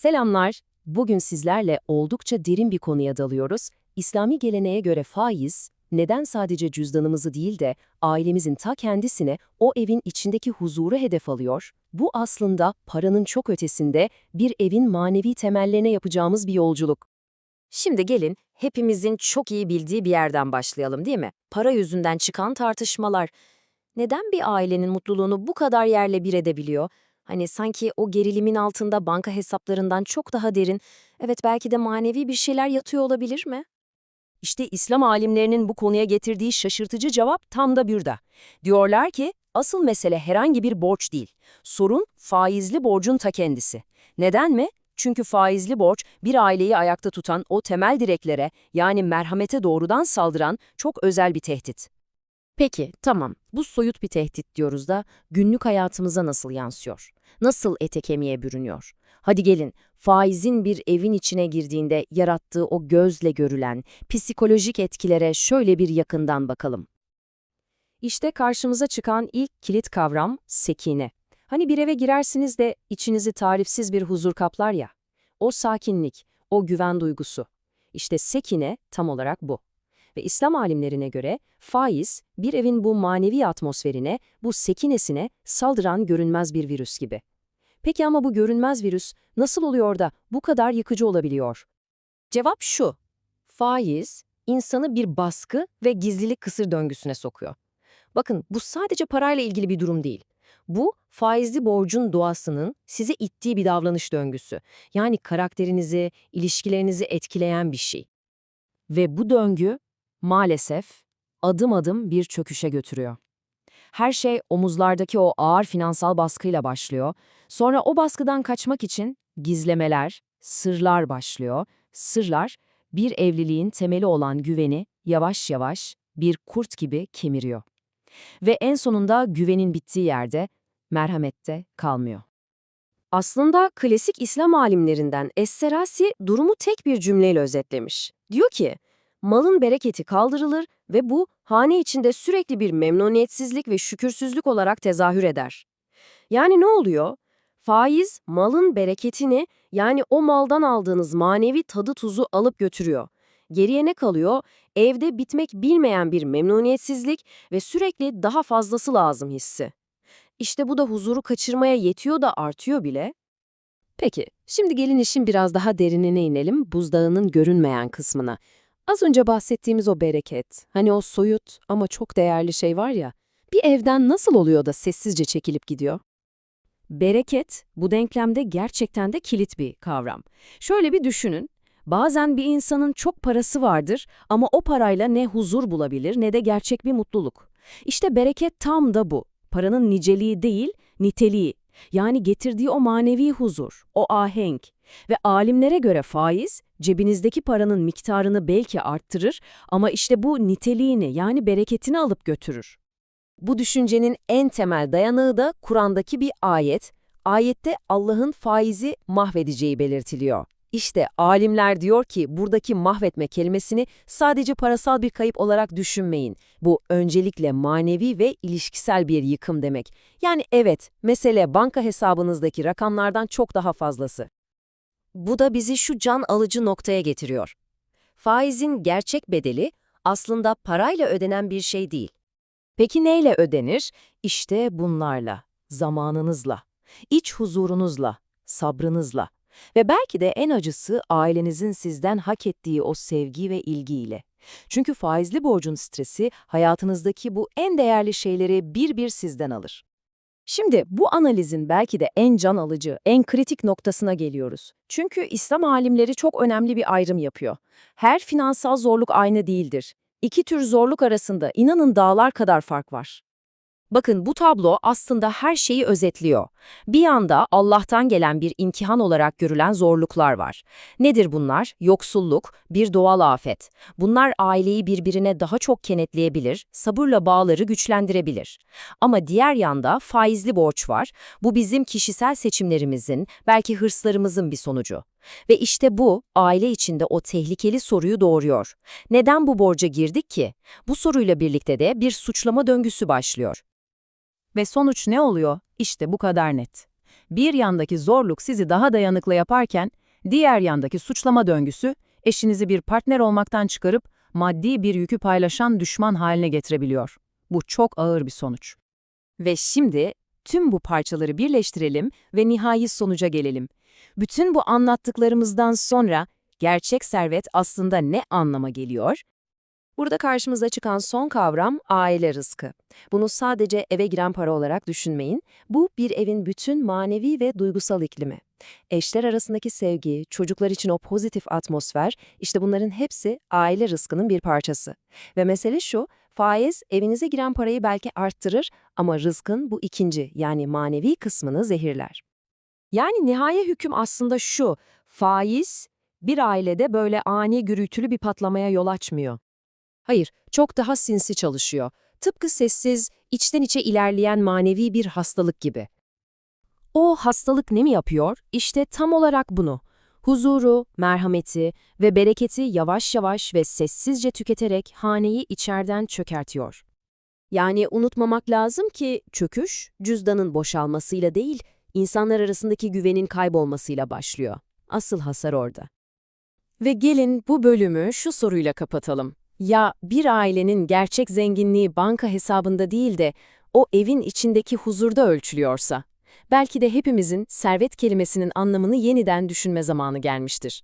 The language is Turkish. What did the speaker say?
Selamlar. Bugün sizlerle oldukça derin bir konuya dalıyoruz. İslami geleneğe göre faiz, neden sadece cüzdanımızı değil de ailemizin ta kendisine o evin içindeki huzuru hedef alıyor? Bu aslında paranın çok ötesinde bir evin manevi temellerine yapacağımız bir yolculuk. Şimdi gelin hepimizin çok iyi bildiği bir yerden başlayalım değil mi? Para yüzünden çıkan tartışmalar. Neden bir ailenin mutluluğunu bu kadar yerle bir edebiliyor? Hani sanki o gerilimin altında banka hesaplarından çok daha derin, evet belki de manevi bir şeyler yatıyor olabilir mi? İşte İslam alimlerinin bu konuya getirdiği şaşırtıcı cevap tam da burada. Diyorlar ki asıl mesele herhangi bir borç değil. Sorun faizli borcun ta kendisi. Neden mi? Çünkü faizli borç bir aileyi ayakta tutan o temel direklere yani merhamete doğrudan saldıran çok özel bir tehdit. Peki, tamam. Bu soyut bir tehdit diyoruz da günlük hayatımıza nasıl yansıyor? Nasıl ete kemiğe bürünüyor? Hadi gelin, faizin bir evin içine girdiğinde yarattığı o gözle görülen psikolojik etkilere şöyle bir yakından bakalım. İşte karşımıza çıkan ilk kilit kavram sekine. Hani bir eve girersiniz de içinizi tarifsiz bir huzur kaplar ya. O sakinlik, o güven duygusu. İşte sekine tam olarak bu. Ve İslam alimlerine göre faiz, bir evin bu manevi atmosferine, bu sekinesine saldıran görünmez bir virüs gibi. Peki ama bu görünmez virüs nasıl oluyor da bu kadar yıkıcı olabiliyor? Cevap şu. Faiz, insanı bir baskı ve gizlilik kısır döngüsüne sokuyor. Bakın bu sadece parayla ilgili bir durum değil. Bu, faizli borcun doğasının size ittiği bir davranış döngüsü. Yani karakterinizi, ilişkilerinizi etkileyen bir şey. Ve bu döngü maalesef adım adım bir çöküşe götürüyor. Her şey omuzlardaki o ağır finansal baskıyla başlıyor. Sonra o baskıdan kaçmak için gizlemeler, sırlar başlıyor. Sırlar bir evliliğin temeli olan güveni yavaş yavaş bir kurt gibi kemiriyor. Ve en sonunda güvenin bittiği yerde merhamette kalmıyor. Aslında klasik İslam alimlerinden Es-Serasi durumu tek bir cümleyle özetlemiş. Diyor ki, malın bereketi kaldırılır ve bu hane içinde sürekli bir memnuniyetsizlik ve şükürsüzlük olarak tezahür eder. Yani ne oluyor? Faiz malın bereketini yani o maldan aldığınız manevi tadı tuzu alıp götürüyor. Geriye ne kalıyor? Evde bitmek bilmeyen bir memnuniyetsizlik ve sürekli daha fazlası lazım hissi. İşte bu da huzuru kaçırmaya yetiyor da artıyor bile. Peki, şimdi gelin işin biraz daha derinine inelim, buzdağının görünmeyen kısmına. Az önce bahsettiğimiz o bereket, hani o soyut ama çok değerli şey var ya, bir evden nasıl oluyor da sessizce çekilip gidiyor? Bereket, bu denklemde gerçekten de kilit bir kavram. Şöyle bir düşünün, bazen bir insanın çok parası vardır ama o parayla ne huzur bulabilir ne de gerçek bir mutluluk. İşte bereket tam da bu. Paranın niceliği değil, niteliği. Yani getirdiği o manevi huzur, o ahenk. Ve alimlere göre faiz, cebinizdeki paranın miktarını belki arttırır ama işte bu niteliğini yani bereketini alıp götürür. Bu düşüncenin en temel dayanığı da Kur'an'daki bir ayet. Ayette Allah'ın faizi mahvedeceği belirtiliyor. İşte alimler diyor ki buradaki mahvetme kelimesini sadece parasal bir kayıp olarak düşünmeyin. Bu öncelikle manevi ve ilişkisel bir yıkım demek. Yani evet, mesele banka hesabınızdaki rakamlardan çok daha fazlası. Bu da bizi şu can alıcı noktaya getiriyor. Faizin gerçek bedeli aslında parayla ödenen bir şey değil. Peki neyle ödenir? İşte bunlarla, zamanınızla, iç huzurunuzla, sabrınızla ve belki de en acısı ailenizin sizden hak ettiği o sevgi ve ilgiyle. Çünkü faizli borcun stresi hayatınızdaki bu en değerli şeyleri bir bir sizden alır. Şimdi bu analizin belki de en can alıcı, en kritik noktasına geliyoruz. Çünkü İslam alimleri çok önemli bir ayrım yapıyor. Her finansal zorluk aynı değildir. İki tür zorluk arasında inanın dağlar kadar fark var. Bakın bu tablo aslında her şeyi özetliyor. Bir yanda Allah'tan gelen bir imtihan olarak görülen zorluklar var. Nedir bunlar? Yoksulluk, bir doğal afet. Bunlar aileyi birbirine daha çok kenetleyebilir, sabırla bağları güçlendirebilir. Ama diğer yanda faizli borç var. Bu bizim kişisel seçimlerimizin, belki hırslarımızın bir sonucu. Ve işte bu, aile içinde o tehlikeli soruyu doğuruyor. Neden bu borca girdik ki? Bu soruyla birlikte de bir suçlama döngüsü başlıyor. Ve sonuç ne oluyor? İşte bu kadar net. Bir yandaki zorluk sizi daha dayanıklı yaparken, diğer yandaki suçlama döngüsü eşinizi bir partner olmaktan çıkarıp maddi bir yükü paylaşan düşman haline getirebiliyor. Bu çok ağır bir sonuç. Ve şimdi tüm bu parçaları birleştirelim ve nihai sonuca gelelim. Bütün bu anlattıklarımızdan sonra gerçek servet aslında ne anlama geliyor? Burada karşımıza çıkan son kavram aile rızkı. Bunu sadece eve giren para olarak düşünmeyin. Bu bir evin bütün manevi ve duygusal iklimi. Eşler arasındaki sevgi, çocuklar için o pozitif atmosfer, işte bunların hepsi aile rızkının bir parçası. Ve mesele şu, faiz evinize giren parayı belki arttırır ama rızkın bu ikinci yani manevi kısmını zehirler. Yani nihai hüküm aslında şu, faiz bir ailede böyle ani gürültülü bir patlamaya yol açmıyor. Hayır, çok daha sinsi çalışıyor. Tıpkı sessiz, içten içe ilerleyen manevi bir hastalık gibi. O hastalık ne mi yapıyor? İşte tam olarak bunu. Huzuru, merhameti ve bereketi yavaş yavaş ve sessizce tüketerek haneyi içeriden çökertiyor. Yani unutmamak lazım ki çöküş, cüzdanın boşalmasıyla değil, insanlar arasındaki güvenin kaybolmasıyla başlıyor. Asıl hasar orada. Ve gelin bu bölümü şu soruyla kapatalım. Ya bir ailenin gerçek zenginliği banka hesabında değil de o evin içindeki huzurda ölçülüyorsa, belki de hepimizin servet kelimesinin anlamını yeniden düşünme zamanı gelmiştir.